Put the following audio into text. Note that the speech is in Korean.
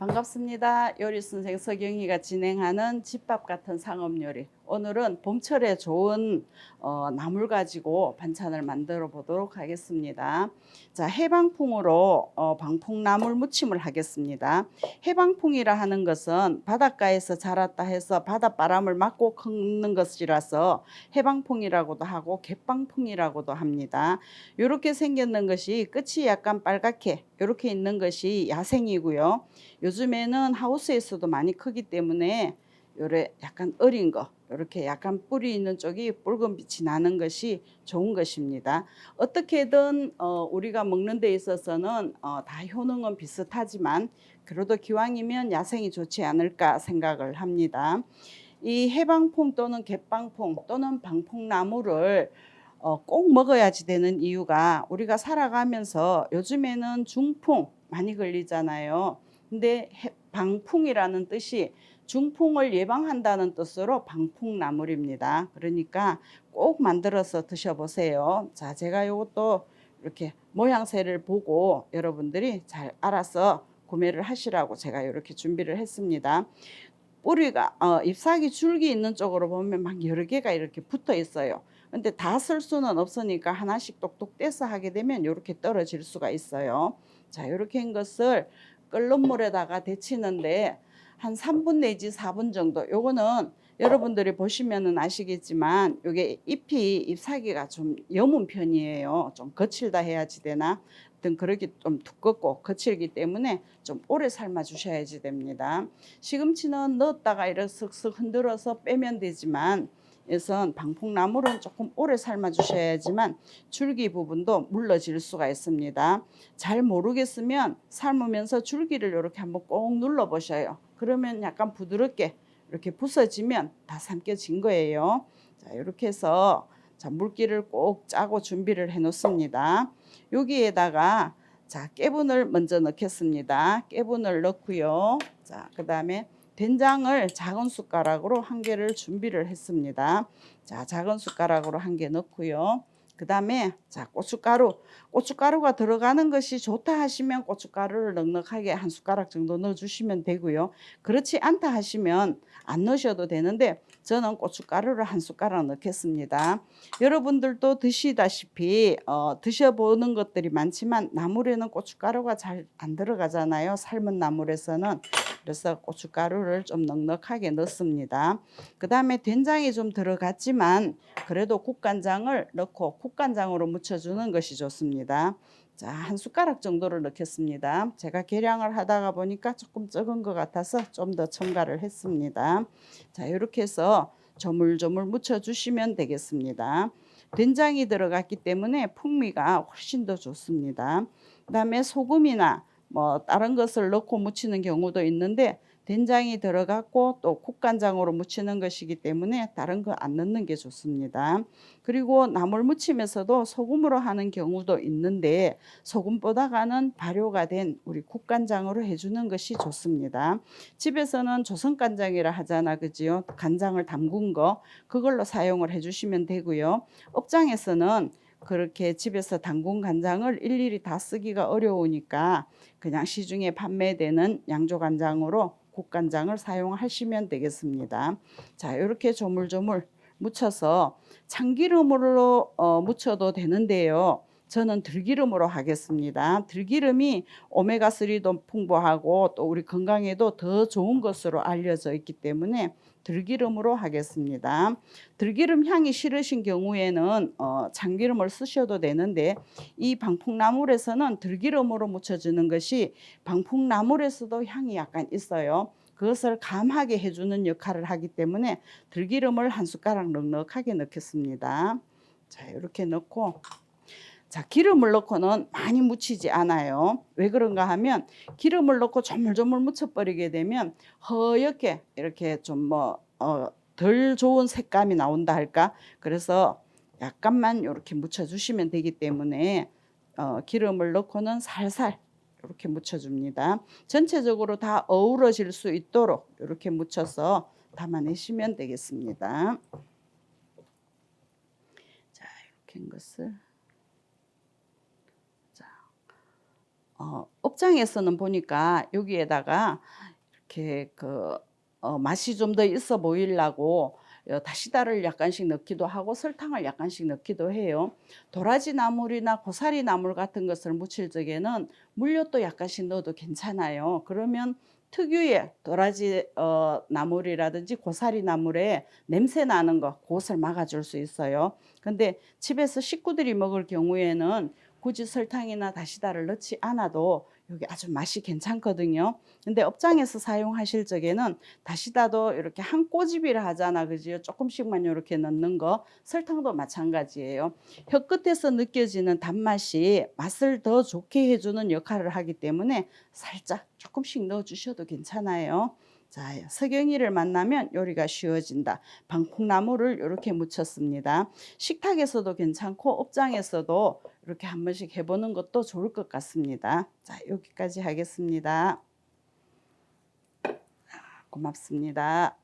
반갑습니다. 요리 선생 서경희가 진행하는 집밥 같은 상업 요리. 오늘은 봄철에 좋은 어, 나물 가지고 반찬을 만들어 보도록 하겠습니다. 자, 해방풍으로 어, 방풍나물 무침을 하겠습니다. 해방풍이라 하는 것은 바닷가에서 자랐다 해서 바닷바람을 맞고 걷는 것이라서 해방풍이라고도 하고 갯방풍이라고도 합니다. 이렇게 생겼는 것이 끝이 약간 빨갛게 이렇게 있는 것이 야생이고요. 요즘에는 하우스에서도 많이 크기 때문에 요래 약간 어린 거 이렇게 약간 뿌리 있는 쪽이 붉은 빛이 나는 것이 좋은 것입니다. 어떻게든 어, 우리가 먹는 데 있어서는 어, 다 효능은 비슷하지만 그래도 기왕이면 야생이 좋지 않을까 생각을 합니다. 이 해방풍 또는 갯방풍 또는 방풍나무를 어, 꼭 먹어야지 되는 이유가 우리가 살아가면서 요즘에는 중풍 많이 걸리잖아요. 근데 해- 방풍이라는 뜻이 중풍을 예방한다는 뜻으로 방풍나물입니다. 그러니까 꼭 만들어서 드셔보세요. 자, 제가 이것도 이렇게 모양새를 보고 여러분들이 잘 알아서 구매를 하시라고 제가 이렇게 준비를 했습니다. 뿌리가 어, 잎사귀 줄기 있는 쪽으로 보면 막 여러 개가 이렇게 붙어 있어요. 근데 다 쓸 수는 없으니까 하나씩 똑똑 떼서 하게 되면 이렇게 떨어질 수가 있어요. 자, 이렇게 한 것을 끓는 물에다가 데치는데 한 3분 내지 4분 정도. 요거는 여러분들이 보시면은 아시겠지만 요게 잎이 잎사귀가 좀 여문 편이에요. 좀 거칠다 해야지 되나? 하여튼 그렇게 좀 두껍고 거칠기 때문에 좀 오래 삶아 주셔야지 됩니다. 시금치는 넣었다가 이렇게 슥슥 흔들어서 빼면 되지만 이선 방풍나물은 조금 오래 삶아 주셔야지만 줄기 부분도 물러질 수가 있습니다. 잘 모르겠으면 삶으면서 줄기를 이렇게 한번 꼭 눌러 보셔요. 그러면 약간 부드럽게 이렇게 부서지면 다 삶겨진 거예요. 자, 이렇게 해서 자, 물기를 꼭 짜고 준비를 해 놓습니다. 여기에다가 자, 깨분을 먼저 넣겠습니다. 깨분을 넣고요. 자, 그다음에 된장을 작은 숟가락으로 한 개를 준비를 했습니다. 자, 작은 숟가락으로 한 개 넣고요. 그 다음에 자 고춧가루. 고춧가루가 들어가는 것이 좋다 하시면 고춧가루를 넉넉하게 한 숟가락 정도 넣어주시면 되고요. 그렇지 않다 하시면 안 넣으셔도 되는데 저는 고춧가루를 한 숟가락 넣겠습니다. 여러분들도 드시다시피 어, 드셔보는 것들이 많지만 나물에는 고춧가루가 잘 안 들어가잖아요. 삶은 나물에서는 그래서 고춧가루를 좀 넉넉하게 넣습니다 그 다음에 된장이 좀 들어갔지만 그래도 국간장을 넣고 국간장으로 무쳐주는 것이 좋습니다. 자, 한 숟가락 정도를 넣겠습니다. 제가 계량을 하다가 보니까 조금 적은 것 같아서 좀 더 첨가를 했습니다. 자, 이렇게 해서 조물조물 무쳐주시면 되겠습니다. 된장이 들어갔기 때문에 풍미가 훨씬 더 좋습니다. 그 다음에 소금이나 뭐 다른 것을 넣고 무치는 경우도 있는데 된장이 들어갔고 또 국간장으로 무치는 것이기 때문에 다른 거 안 넣는 게 좋습니다. 그리고 나물 무침에서도 소금으로 하는 경우도 있는데 소금보다가는 발효가 된 우리 국간장으로 해주는 것이 좋습니다. 집에서는 조선간장이라 하잖아, 그지요? 간장을 담근 거 그걸로 사용을 해주시면 되고요. 업장에서는 그렇게 집에서 담근 간장을 일일이 다 쓰기가 어려우니까 그냥 시중에 판매되는 양조 간장으로 국간장을 사용하시면 되겠습니다. 자, 이렇게 조물조물 묻혀서 참기름으로 어, 묻혀도 되는데요. 저는 들기름으로 하겠습니다. 들기름이 오메가3도 풍부하고 또 우리 건강에도 더 좋은 것으로 알려져 있기 때문에 들기름으로 하겠습니다. 들기름 향이 싫으신 경우에는 어, 참기름을 쓰셔도 되는데 이 방풍나물에서는 들기름으로 묻혀주는 것이 방풍나물에서도 향이 약간 있어요. 그것을 감하게 해주는 역할을 하기 때문에 들기름을 한 숟가락 넉넉하게 넣겠습니다. 자 이렇게 넣고 자 기름을 넣고는 많이 묻히지 않아요. 왜 그런가 하면 기름을 넣고 조물조물 묻혀버리게 되면 허옇게 이렇게 좀뭐 어, 덜 좋은 색감이 나온다 할까. 그래서 약간만 이렇게 묻혀주시면 되기 때문에 어, 기름을 넣고는 살살 이렇게 묻혀줍니다. 전체적으로 다 어우러질 수 있도록 이렇게 묻혀서 담아내시면 되겠습니다. 자 이렇게 한 것을 어, 업장에서는 보니까 여기에다가 이렇게 그 어, 맛이 좀 더 있어 보이려고 어, 다시다를 약간씩 넣기도 하고 설탕을 약간씩 넣기도 해요. 도라지 나물이나 고사리 나물 같은 것을 무칠 적에는 물엿도 약간씩 넣어도 괜찮아요. 그러면 특유의 도라지 어, 나물이라든지 고사리 나물에 냄새 나는 거 그것을 막아줄 수 있어요. 근데 집에서 식구들이 먹을 경우에는 굳이 설탕이나 다시다를 넣지 않아도 여기 아주 맛이 괜찮거든요. 근데 업장에서 사용하실 적에는 다시다도 이렇게 한 꼬집이라 하잖아. 그지요? 조금씩만 이렇게 넣는 거. 설탕도 마찬가지예요. 혀 끝에서 느껴지는 단맛이 맛을 더 좋게 해주는 역할을 하기 때문에 살짝 조금씩 넣어주셔도 괜찮아요. 자, 석영이를 만나면 요리가 쉬워진다. 방풍나무를 이렇게 묻혔습니다. 식탁에서도 괜찮고 업장에서도 이렇게 한 번씩 해보는 것도 좋을 것 같습니다. 자, 여기까지 하겠습니다. 고맙습니다.